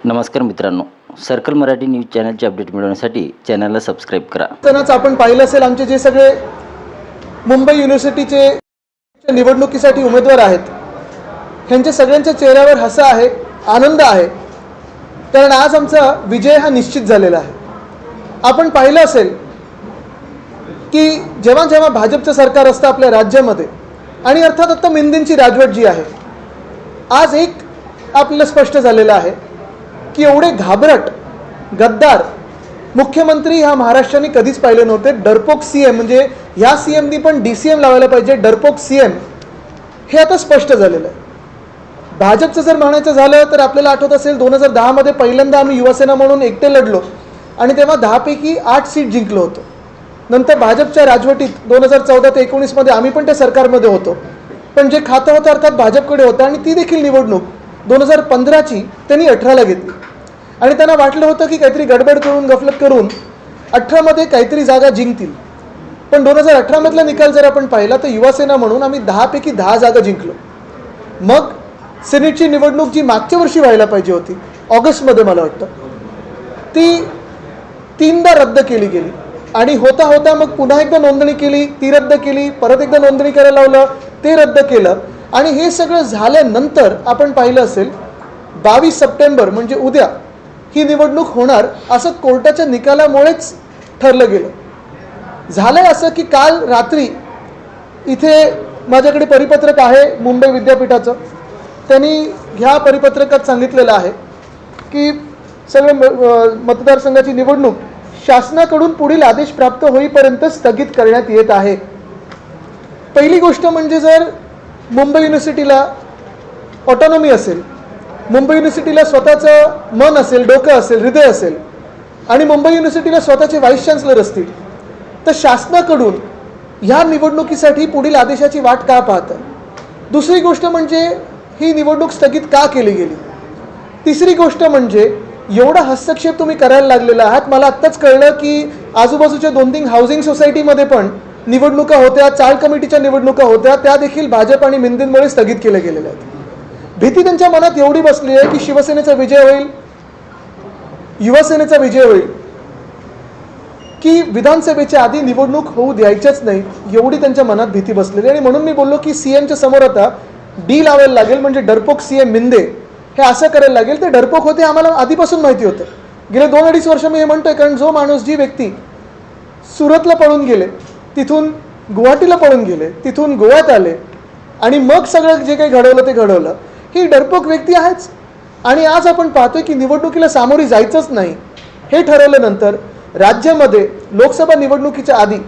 नमस्कार मित्रांनो circle Marathi news चॅनलचे अपडेट मिळवण्यासाठी चॅनलला सबस्क्राईब करा. त्यांनाच आपण पाहिलं असेल आमचे जे सगळे मुंबई युनिव्हर्सिटीचे निवडणुकीसाठी उमेदवार आहेत ह्यांच्या सगळ्यांच्या चेहऱ्यावर हसा आहे आनंद आहे. कारण आज आमचा विजय हा निश्चित झालेला आहे. आपण पाहिलं असेल की जेव्हा जेव्हा भाजपचं सरकार असतं आपल्या राज्यामध्ये आणि अर्थात आत्ता मिंदींची राजवट जी आहे आज एक आपलं स्पष्ट झालेलं आहे की एवढे घाबरट गद्दार. मुख्यमंत्री ह्या महाराष्ट्राने कधीच पाहिले नव्हते. डरपोक सी एम म्हणजे ह्या सी एमनी पण डी सी एम लावायला पाहिजे डरपोक सी एम हे आता स्पष्ट झालेलं आहे. भाजपचं जर म्हणायचं झालं तर आपल्याला आठवत असेल दोन हजार दहामध्ये पहिल्यांदा आम्ही युवासेना म्हणून एकटे लढलो. आणि तेव्हा दहापैकी आठ सीट जिंकलो होतो. नंतर भाजपच्या राजवटीत दोन हजार चौदा ते एकोणीसमध्ये आम्ही पण त्या सरकारमध्ये होतो. पण जे खातं होतं अर्थात भाजपकडे होतं आणि ती देखील निवडणूक दोन हजार पंधराची त्यांनी अठराला घेतली. आणि त्यांना वाटलं होतं की काहीतरी गडबड करून गफलत करून अठरामध्ये काहीतरी जागा जिंकतील. पण दोन हजार अठरामधला निकाल जर आपण पाहिला तर युवासेना म्हणून आम्ही दहापैकी दहा जागा जिंकलो. मग सिनेटची निवडणूक जी मागच्या वर्षी व्हायला पाहिजे होती ऑगस्टमध्ये मला वाटतं ती तीनदा रद्द केली गेली. आणि होता होता मग पुन्हा एकदा नोंदणी केली ती रद्द केली परत एकदा नोंदणी करायला लावलं ते रद्द केलं. आणि हे सगळं झाल्यानंतर आपण पाहिलं असेल बावीस सप्टेंबर म्हणजे उद्या ही निवडणूक होणार असं कोर्टाच्या निकालामुळेच ठरलं गेलं. झालंय असं की काल रात्री इथे माझ्याकडे परिपत्रक आहे मुंबई विद्यापीठाचं. त्यांनी ह्या परिपत्रकात सांगितलेलं आहे की सगळे म- मतदारसंघाची निवडणूक शासनाकडून पुढील आदेश प्राप्त होईपर्यंत स्थगित करण्यात येत आहे. पहिली गोष्ट म्हणजे जर मुंबई युनिव्हर्सिटीला ऑटॉनॉमी असेल मुंबई युनिव्हर्सिटीला स्वतःचं मन असेल डोकं असेल हृदय असेल आणि मुंबई युनिव्हर्सिटीला स्वतःचे व्हाईस चान्सलर असतील तर शासनाकडून ह्या निवडणुकीसाठी पुढील आदेशाची वाट का पाहत? आहे दुसरी गोष्ट म्हणजे ही निवडणूक स्थगित का केली गेली? तिसरी गोष्ट म्हणजे एवढा हस्तक्षेप तुम्ही करायला लागलेला आहात मला आत्ताच कळलं की आजूबाजूच्या दोन तीन हाऊसिंग सोसायटीमध्ये पण निवडणुका होत्या चाळ कमिटीच्या निवडणुका होत्या त्या देखील भाजप आणि मिंदींमुळे स्थगित केल्या गेलेल्या आहेत. भीती त्यांच्या मनात एवढी बसली आहे की शिवसेनेचा विजय होईल युवासेनेचा विजय होईल की विधानसभेच्या आधी निवडणूक होऊ द्यायच्याच नाही एवढी त्यांच्या मनात भीती बसलेली आणि म्हणून मी बोललो की सी एमच्या समोर आता डी लावायला लागेल म्हणजे डरपोक सी एम मिंदे. हे असं करायला लागेल ते डरपोक होते आम्हाला आधीपासून माहिती होतं. गेले दोन अडीच वर्ष मी हे म्हणतोय कारण जो माणूस जी व्यक्ती सुरतला पळून गेले तिथून गुवाहाटीला पळून गेले तिथून गोव्यात आले आणि मग सगळं जे काही घडवलं ते घडवलं. ही डरपोक व्यक्ती आहेच. आणि आज आपण पाहतोय की निवडणुकीला सामोरी जायचंच नाही. हे ठरवल्यानंतर राज्यामध्ये लोकसभा निवडणुकीच्या आधी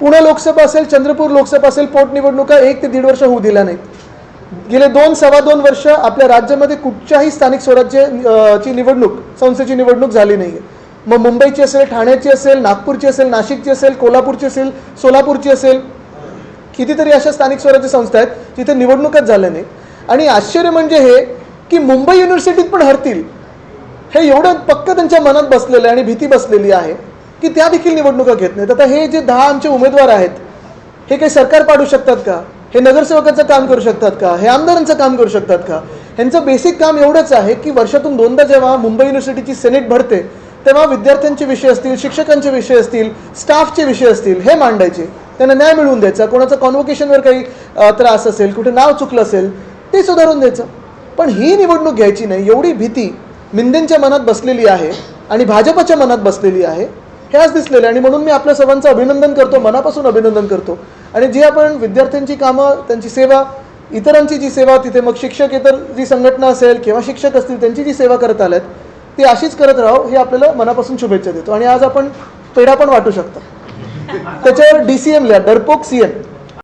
पुणे लोकसभा असेल चंद्रपूर लोकसभा असेल पोटनिवडणुका एक ते दीड वर्ष होऊ दिल्या नाहीत. गेले दोन सव्वा दोन वर्ष आपल्या राज्यामध्ये कुठच्याही स्थानिक स्वराज्य ची निवडणूक संस्थेची निवडणूक झाली नाही आहे मग मुंबईची असेल ठाण्याची असेल नागपूरची असेल नाशिकची असेल कोल्हापूरची असेल सोलापूरची असेल कितीतरी अशा स्थानिक स्वराज्य संस्था आहेत जिथे निवडणूकच झाल्या नाही आणि आश्चर्य म्हणजे हे की मुंबई युनिव्हर्सिटीत पण हरतील. हे एवढं पक्क त्यांच्या मनात बसलेलं आहे आणि भीती बसलेली आहे की त्या देखील निवडणुका घेत नाहीत. आता हे जे दहा आमचे उमेदवार आहेत हे काही सरकार पाडू शकतात का? हे नगरसेवकाचं काम करू शकतात का? हे आमदारांचं काम करू शकतात का? ह्यांचं बेसिक काम एवढंच आहे की वर्षातून दोनदा जेव्हा मुंबई युनिव्हर्सिटीची सेनेट भरते तेव्हा विद्यार्थ्यांचे विषय असतील शिक्षकांचे विषय असतील स्टाफचे विषय असतील हे मांडायचे. त्यांना न्याय मिळवून द्यायचा. कोणाचं कॉन्व्होकेशनवर काही त्रास असेल कुठे नाव चुकलं असेल ते सुधारून द्यायचं. पण ही निवडणूक घ्यायची नाही. एवढी भीती मिंदेंच्या मनात बसलेली आहे आणि भाजपच्या मनात बसलेली आहे. हे आज दिसलेलं आहे. आणि म्हणून मी आपल्या सर्वांचं अभिनंदन करतो मनापासून अभिनंदन करतो. आणि जी आपण विद्यार्थ्यांची कामं त्यांची सेवा इतरांची जी सेवा तिथे मग शिक्षक इतर जी संघटना असेल किंवा शिक्षक असतील त्यांची जी सेवा करत आल्यात ती अशीच करत राहो हे आपल्याला मनापासून शुभेच्छा देतो. आणि आज आपण पेढा पण वाटू शकता. त्याच्यावर डी सी एम लिहा डरपोक सी एम